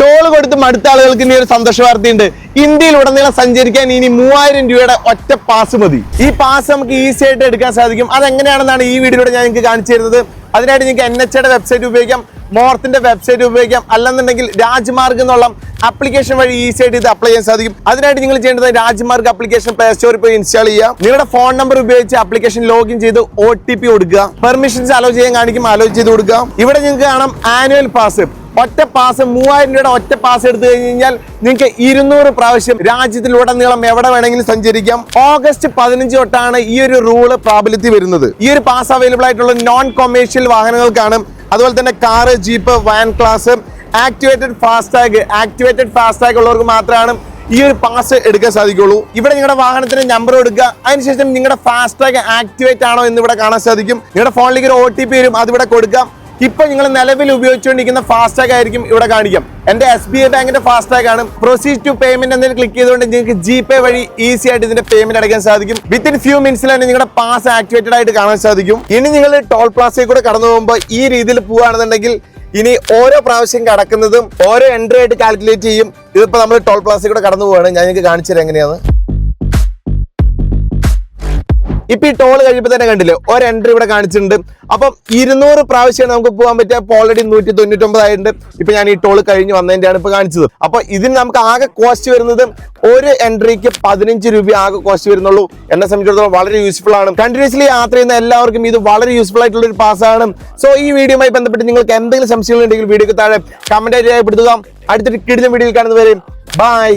Toll കൊടുത്ത് മടുത്ത ആളുകൾക്ക് ഇനി ഒരു സന്തോഷ വാർത്തയുണ്ട്. ഇന്ത്യയിൽ ഉടനീളം സഞ്ചരിക്കാൻ ഇനി മൂവായിരം രൂപയുടെ ഒറ്റ പാസ് മതി. ഈ പാസ് നമുക്ക് ഈസി ആയിട്ട് എടുക്കാൻ സാധിക്കും. അതെങ്ങനെയാണെന്നാണ് ഈ വീഡിയോയിലൂടെ ഞാൻ നിങ്ങൾക്ക് കാണിച്ചു തരുന്നത്. അതിനായിട്ട് നിങ്ങൾക്ക് എൻ എച്ച് വെബ്സൈറ്റ് ഉപയോഗിക്കാം മോർത്തിന്റെ വെബ്സൈറ്റ് ഉപയോഗിക്കാം അല്ലെന്നുണ്ടെങ്കിൽ രാജ്മാർഗ് എന്നുള്ള ആപ്ലിക്കേഷൻ വഴി ഈസി ആയിട്ട് ഇത് അപ്ലൈ ചെയ്യാൻ സാധിക്കും. അതിനായിട്ട് നിങ്ങൾ ചെയ്യേണ്ടത് രാജ്മാർഗ് ആപ്ലിക്കേഷൻ പ്ലേ സ്റ്റോറിൽ പോയി ഇൻസ്റ്റാൾ ചെയ്യുക. നിങ്ങളുടെ ഫോൺ നമ്പർ ഉപയോഗിച്ച് ആപ്ലിക്കേഷൻ ലോഗിൻ ചെയ്ത് ഒ ടി പി കൊടുക്കുക. പെർമിഷൻസ് അലോ ചെയ്യാൻ കാണിക്കും അലോ ചെയ്ത് കൊടുക്കുക. ഇവിടെ നിങ്ങൾക്ക് കാണാം ആനുവൽ പാസ് ഒറ്റ പാസ് മൂവായിരം രൂപയുടെ ഒറ്റ പാസ് എടുത്തു കഴിഞ്ഞ് കഴിഞ്ഞാൽ നിങ്ങൾക്ക് ഇരുന്നൂറ് പ്രാവശ്യം രാജ്യത്തിലുടനീളം എവിടെ വേണമെങ്കിലും സഞ്ചരിക്കാം. ഓഗസ്റ്റ് പതിനഞ്ച് തൊട്ടാണ് ഈ ഒരു റൂൾ പ്രാബല്യത്തിൽ വരുന്നത്. ഈ ഒരു പാസ് അവൈലബിൾ ആയിട്ടുള്ള നോൺ കൊമേഴ്ഷ്യൽ വാഹനങ്ങൾക്കാണ്. അതുപോലെ തന്നെ car jeep van class activated FASTag activated FASTag ഉള്ളവർക്ക് മാത്രമാണ് ഈ ഒരു പാസ് എടുക്കാൻ സാധിക്കുള്ളൂ ഇവിടെ നിങ്ങളുടെ വാഹനത്തിന്റെ നമ്പർ എടുക്കുക. അതിനുശേഷം നിങ്ങളുടെ ഫാസ്ടാഗ് ആക്ടിവേറ്റ് ആണോ എന്ന് ഇവിടെ കാണാൻ സാധിക്കും. നിങ്ങളുടെ ഫോണിലേക്ക് ഒരു ഒ ടി പി വരും. അതിവിടെ കൊടുക്കാം. ഇപ്പൊ നിങ്ങൾ നിലവിൽ ഉപയോഗിച്ചുകൊണ്ടിരിക്കുന്ന ഫാസ്ടാഗ് ആയിരിക്കും ഇവിടെ കാണിക്കാം. എന്റെ എസ് ബി ഐ ബാങ്കിന്റെ ഫാസ്ടാഗ് ആണ്. പ്രൊസീഡ് ടു പേയ്മെന്റ് എന്നതിൽ ക്ലിക്ക് ചെയ്തുകൊണ്ട് നിങ്ങൾക്ക് ജി പേ വഴി ഈസി ആയിട്ട് ഇതിന്റെ പേയ്മെന്റ് അടയ്ക്കാൻ സാധിക്കും. വിത്തിൻ ഫ്യൂ മിനിറ്റ്സിൽ തന്നെ നിങ്ങളുടെ പാസ് ആക്ടിവേറ്റഡ് ആയിട്ട് കാണാൻ സാധിക്കും. ഇനി നിങ്ങൾ ടോൾ പ്ലാസയിൽ കൂടെ കടന്നു പോകുമ്പോൾ ഈ രീതിയിൽ പോവുകയാണെന്നുണ്ടെങ്കിൽ ഇനി ഓരോ പ്രാവശ്യം കടക്കുന്നതും ഓരോ എൻട്രി ആയിട്ട് കാൽക്കുലേറ്റ് ചെയ്യും. ഇതിപ്പോ നമ്മൾ ടോൾ പ്ലാസയിൽ കൂടെ കടന്നു പോവുകയാണ്. ഞാൻ നിങ്ങൾക്ക് കാണിച്ചു എങ്ങനെയാണ് ഇപ്പൊ ഈ ടോൾ കഴിയുമ്പോൾ തന്നെ കണ്ടില്ലേ ഒരു എൻട്രി ഇവിടെ കാണിച്ചിട്ടുണ്ട്. അപ്പം ഇരുന്നൂറ് പ്രാവശ്യം നമുക്ക് പോകാൻ പറ്റിയ ഓൾറെഡി നൂറ്റി തൊണ്ണൂറ്റൊമ്പത് ആയിട്ടുണ്ട് ഇപ്പൊ ഞാൻ ഈ ടോൾ കഴിഞ്ഞ് വന്നതിന്റെയാണ് ഇപ്പൊ കാണിച്ചത്. അപ്പൊ ഇതിന് നമുക്ക് ആകെ കോസ്റ്റ് വരുന്നത് ഒരു എൻട്രിക്ക് പതിനഞ്ച് രൂപ ആകെ കോസ്റ്റ് വരുന്നുള്ളൂ. എന്നെ സംബന്ധിച്ചിടത്തോളം വളരെ യൂസ്ഫുൾ ആണ്. കണ്ടിന്യൂസ്ലി യാത്ര ചെയ്യുന്ന എല്ലാവർക്കും ഇത് വളരെ യൂസ്ഫുൾ ആയിട്ടുള്ള ഒരു പാസ്സാണ് സോ ഈ വീഡിയോയുമായി ബന്ധപ്പെട്ട് നിങ്ങൾക്ക് എന്തെങ്കിലും സംശയങ്ങൾ ഉണ്ടെങ്കിൽ വീഡിയോക്ക് താഴെ കമന്റ് രേഖപ്പെടുത്തുക. അടുത്തൊരു കിടിലം വീഡിയോയിൽ കാണുന്നവരെ ബൈ